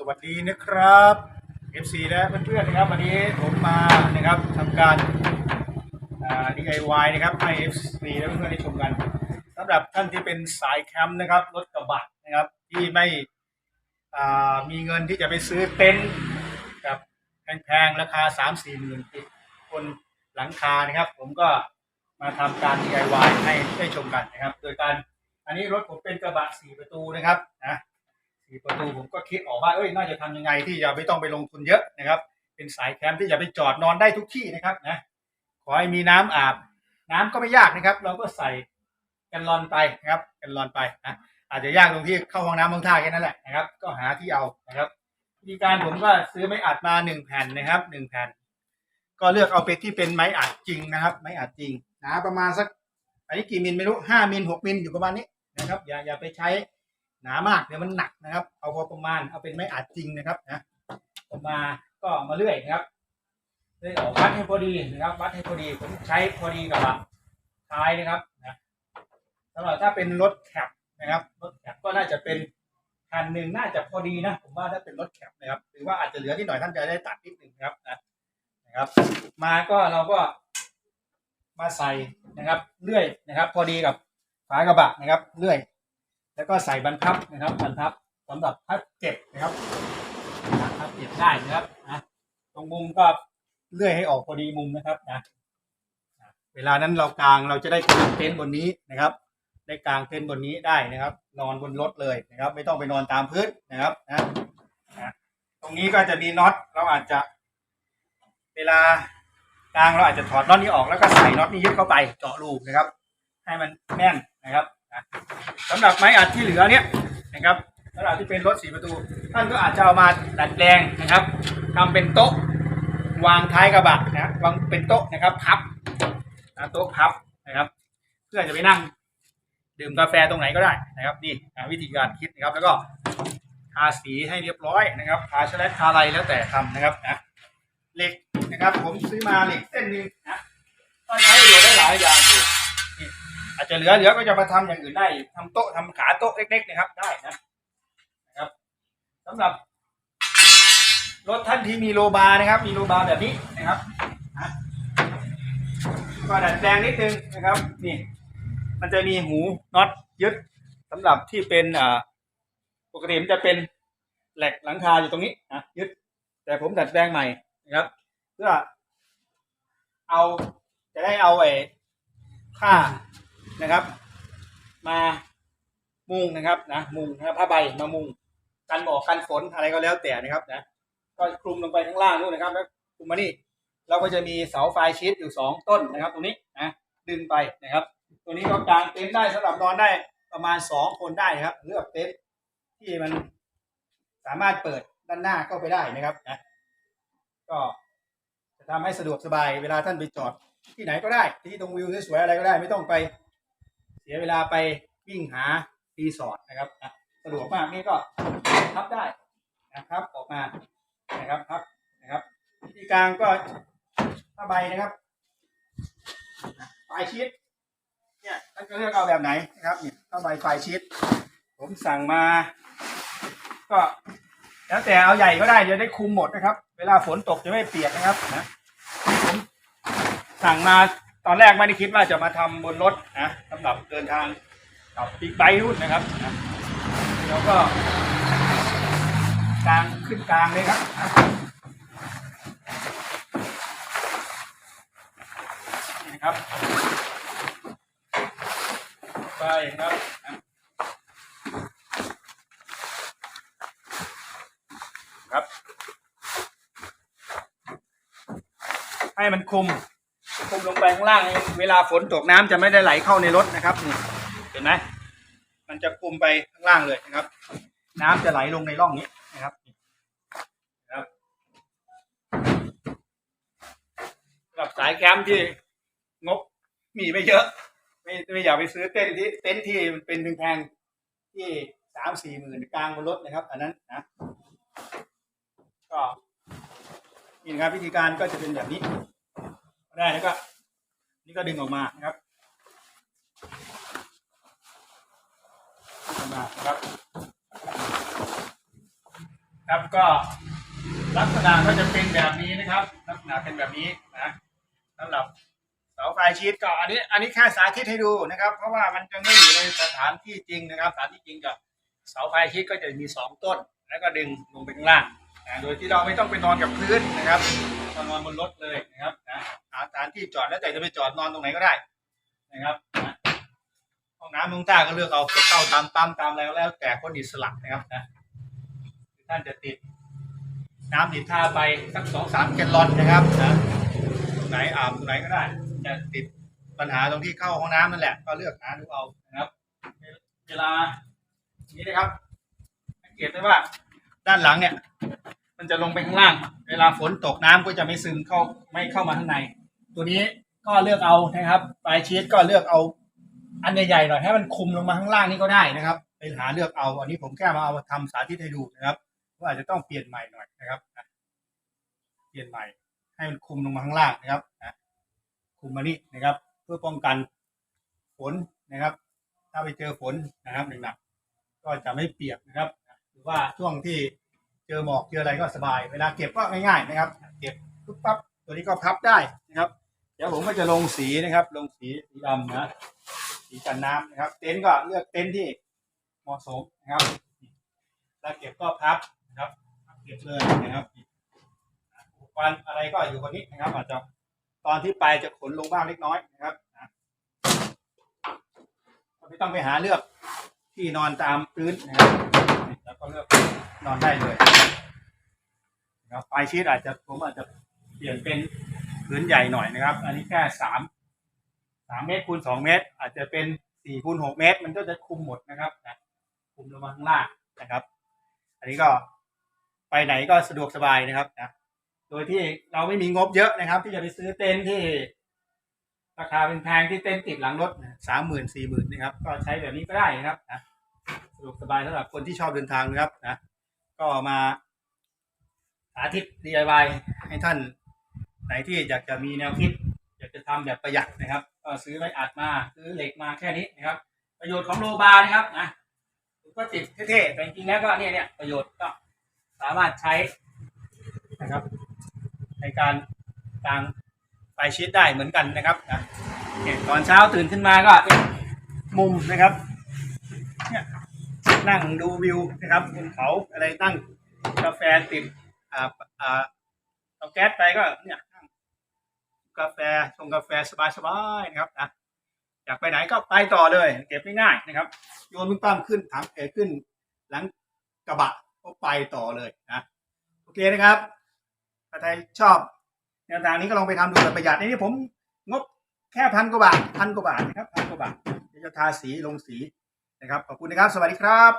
สวัสดีนะครับ FC และเพื่อนๆนะครับ วันนี้ผมมานะครับทำการ DIY นะครับให้ FC และเพื่อนๆได้ชมกันสำหรับท่านที่เป็นสายแคมป์นะครับรถกระบะนะครับที่ไม่มีเงินที่จะไปซื้อเต็นท์กับแพงๆราคา 3 4หมื่นติดคนหลังคานะครับ ผมก็มาทำการ DIY ให้ได้ชมกันนะครับ โดยการอันนี้รถผมเป็นกระบะสี่ประตูนะครับนะ สี่ประตูผมก็คิดออกว่าเอ้ยน่าจะทำยังไงที่จะไม่ต้องไปลงทุนเยอะนะครับ เป็นสายแคมป์ที่จะไปจอดนอนได้ทุกที่นะครับนะขอให้มีน้ำอาบ น้ำก็ไม่ยากนะครับ เราก็ใส่กันลอนไปนะครับ กันลอนไปนะอาจจะยากตรงที่เข้าห้องน้ำห้องท่าแค่นั้นแหละนะครับ ก็หาที่เอานะครับวิธีการผมก็ซื้อไม้อัดมาหนึ่งแผ่นนะครับหนึ่งแผ่น ก็เลือกเอาไปที่เป็นไม้อัดจริงนะครับ ไม้อัดจริงหนาประมาณสักอันนี้กี่มิลไม่รู้ห้ามิลหกมิลอยู่ประมาณนี้นะครับ อย่าอย่าไปใช้ หนามากเดี๋ยวมันหนักนะครับ เอาพอประมาณเอาเป็นไม้อัดจริงนะครับนะผมมาก็มาเลื่อยนะครับเลื่อยออกวัดให้พอดีนะครับ วัดให้พอดีผมใช้พอดีกับท้ายนะครับนะสำหรับถ้าเป็นรถแคปนะครับรถแคปก็น่าจะเป็นคันหนึ่งน่าจะพอดีนะ ผมว่าถ้าเป็นรถแคปนะครับ หรือว่าอาจจะเหลือที่หน่อยท่านจะได้ตัดนิดหนึ่งนะครับนะนะครับ มาก็เราก็มาใส่นะครับเลื่อยนะครับ พอดีกับฝากระบะนะครับเลื่อย แล้วก็ใส่บรรทับนะครับบรรทับสำหรับพับเก็บนะครับนะพับเก็บได้นะครับนะตรงมุมก็เลื่อยให้ออกพอดีมุมนะครับนะเวลานั้นเรากางเราจะได้กางเต็นท์บนนี้นะครับ ได้กางเต็นท์บนนี้ได้นะครับ นอนบนรถเลยนะครับ ไม่ต้องไปนอนตามพื้นนะครับนะนะตรงนี้ก็จะมีน็อตเราอาจจะ เวลากางเราอาจจะถอดน็อตนี้ออกแล้วก็ใส่น็อตนี้ยึดเข้าไปเจาะรูนะครับ ให้มันแน่นนะครับ นะสำหรับไม้อัดที่เหลือเนี่ยนะครับสำหรับที่เป็นรถสีประตู ท่านก็อาจจะเอามาดัดแปลงนะครับทำเป็นโต๊ะวางท้ายกระบะนะวางเป็นโต๊ะนะครับพับนะโต๊ะพับนะครับ เพื่อจะไปนั่งดื่มกาแฟตรงไหนก็ได้นะครับนี่อ่าวิธีการคิดนะครับ แล้วก็ทาสีให้เรียบร้อยนะครับทาแลบทาอะไรแล้วแต่ทำนะครับนะเหล็กนะครับ ผมซื้อมาเหล็กเส้นหนึงนะก็ใช้ประโยชน์ได้หลายอย่างอยู่ อาจจะเหลือเหลือก็จะมาทำอย่างอื่นได้ทำโต๊ะทำขาโต๊ะเล็กๆนะครับได้นะนะครับสำหรับรถท่านที่มีโลบาร์นะครับ มีโลบาร์แบบนี้นะครับก็ดัดแปลงนิดนึงนะครับ นี่ มันจะมีหูน็อตยึดสำหรับที่เป็นอ่าปกติมันจะเป็นแหลกหลังคาอยู่ตรงนี้นะยึด แต่ผมดัดแปลงใหม่นะครับ เพื่อเอาจะได้เอาไอ้ผ้า นะครับ มามุงนะครับนะมุงนะครับผ้าใบมามุงกันหมอกกันฝนอะไรก็แล้วแต่นะครับนะก็คลุมลงไปข้างล่างนู่นนะครับแล้วคลุมมานี่เราก็จะมีเสาไฟชีตอยู่สองต้นนะครับ ตรงนี้นะดึงไปนะครับ ตัวนี้ก็กางเต็นท์ได้สำหรับนอนได้ประมาณสองคนได้นะครับ เลือกเต็นท์ที่มันสามารถเปิดด้านหน้าเข้าไปได้นะครับนะก็จะทำให้สะดวกสบายเวลาท่านไปจอดที่ไหนก็ได้ ที่ตรงวิวสวยๆอะไรก็ได้ ไม่ต้องไป สียเวลาไปวิ่งหารีสอร์ทนะครับสะดวกมากนี่ก็พับได้นะครับออกมานะครับพับนะครับที่กลางก็ผ้าใบนะครับไฟชีตเนี่ยท่านก็เลือกเอาแบบไหนนะครับนี่ผ้าใบไฟชีตผมสั่งมา ก็แล้วแต่เอาใหญ่ก็ได้จะได้คุมหมดนะครับ เวลาฝนตกจะไม่เปียกนะครับนะผมสั่งมา ตอนแรกไม่ได้คิดว่าจะมาทำบนรถนะสำหรับเดินทางกับบิ๊กไบค์รุ่นนะครับนะแล้วก็กลางขึ้นกลางเลยครับนะนี่นะครับไปนะครับครับ ให้มันคุม คุมลงไปข้างล่างเองเวลาฝนตกน้ำจะไม่ได้ไหลเข้าในรถนะครับนี่เห็นไหมมันจะคุมไปข้างล่างเลยนะครับ น้ำจะไหลลงในร่องนี้นะครับนะครับสำหรับสายแคมป์ที่งบมีไม่เยอะ ไม่ไม่อยากไปซื้อเต็นท์ที่เต็นท์ที่มันเป็นแพงๆที่สามสี่หมื่นกลางบนรถนะครับ อันนั้นนะ ก็นี่นะครับวิธีการก็จะเป็นแบบนี้ ได้แล้วก็ นี่ก็ดึงออกมานะครับดึงออกมาครับ ครับก็ลักษณะก็จะเป็นแบบนี้นะครับ ลักษณะเป็นแบบนี้นะสำหรับเสาไฟชีตก็อันนี้ อันนี้แค่สาธิตให้ดูนะครับ เพราะว่ามันจะไม่อยู่ในสถานที่จริงนะครับ สถานที่จริงกับเสาไฟชีตก็จะมีสองต้น แล้วก็ดึงลงไปข้างล่างนะโดยที่เราไม่ต้องไปนอนกับพื้นนะครับ เรานอนบนรถเลยนะครับนะหาสถานที่จอดแล้วแต่จะไปจอดนอนตรงไหนก็ได้นะครับห้องน้ำมุงต้าก็เลือกเอาเข้าตามปั๊มตามอะไรก็แล้ว แต่คนอิสระนะครับนะท่านจะติด น้ำติดท่าไปสักสองสามแกลลอนนะครับนะตรงไหนอาบตรงไหนก็ได้ จะติดปัญหาตรงที่เข้าห้องน้ำนั่นแหละ ก็เลือกหาดูเอานะครับ เวลานี้นะครับสังเกตได้ว่าด้านหลังเนี่ย มันจะลงไปข้างล่าง เวลาฝนตกน้ำก็จะไม่ซึมเข้าไม่เข้ามาข้างใน ตัวนี้ก็เลือกเอานะครับปลายชีสก็เลือกเอาอันใหญ่ๆหน่อยให้มันคุมลงมาข้างล่างนี่ก็ได้นะครับไปหาเลือกเอาอันนี้ผมแค่มาเอามาทำสาธิตให้ดูนะครับว่าอาจจะต้องเปลี่ยนใหม่หน่อยนะครับเปลี่ยนใหม่ ให้มันคุมลงมาข้างล่างนะครับคุมมานี่นะครับ เพื่อป้องกันฝนนะครับ ถ้าไปเจอฝนนะครับหนักๆก็จะไม่เปียกนะครับ หรือว่าช่วงที่ เจอหมอกเจออะไรก็สบาย เวลาเก็บก็ง่ายๆนะครับ เก็บปุ๊บปั๊บตัวนี้ก็พับได้นะครับ เดี๋ยวผมก็จะลงสีนะครับ ลงสีสีดำนะสีกันน้ำนะครับ เต็นท์ก็เลือกเต็นท์ที่เหมาะสมนะครับถ้าเก็บก็พับนะครับพับเก็บเลยนะครับอุปกรณ์อะไรก็อยู่บนนี้นะครับ อาจจะตอนที่ไปจะขนลงบ้างเล็กน้อยนะครับไม่ต้องไปหาเลือกที่นอนตามพื้นนะครับแล้วก็เลือก นอนได้เลยนะครับไฟชีตอาจจะผมอาจจะเปลี่ยนเป็นพื้นใหญ่หน่อยนะครับ อันนี้แค่สามสามเมตรคูณสองเมตร อาจจะเป็นสี่คูณหกเมตร มันก็จะคุมหมดนะครับนะคุมลงมาข้างล่างนะครับ อันนี้ก็ไปไหนก็สะดวกสบายนะครับนะโดยที่เราไม่มีงบเยอะนะครับ ที่จะไปซื้อเต็นท์ที่ ราคาเป็นแพงที่เต็นท์ติดหลังรถสามหมื่นสี่หมื่นนะครับ ก็ใช้แบบนี้ก็ได้นะครับนะสะดวกสบายสำหรับคนที่ชอบเดินทางนะครับนะ ก็มาสาธิต DIY ให้ท่านไหนที่อยากจะมีแนวคิด อยากจะทำแบบประหยัดนะครับก็ซื้อไม้อัดมาซื้อเหล็กมาแค่นี้นะครับ ประโยชน์ของโลบาร์นะครับนะก็ติดเท่ๆแต่จริงๆแล้วก็เนี่ยเนี่ยประโยชน์ก็สามารถใช้นะครับ ในการกางไฟชีตได้เหมือนกันนะครับนะเนี่ยตอนเช้าตื่นขึ้นมาก็มุมนะครับ นั่งดูวิวนะครับบนเขาอะไรนั่งกาแฟติดอ่าอ่าเอาแก๊สไปก็เนี่ยนั่งกาแฟชงกาแฟสบายๆนะครับนะอยากไปไหนก็ไปต่อเลย เก็บง่ายๆนะครับ โยนมึงปั้มขึ้นถังเอขึ้น หลังกระบะก็ไปต่อเลยนะโอเคนะครับถ้าใครชอบแนวทางนี้ก็ลองไปทำดูแบบประหยัดนี่ผมงบแค่พันกว่าบาทพันกว่าบาทนะครับพันกว่าบาทจะทาสีลงสี นะครับขอบคุณนะครับ สวัสดีครับ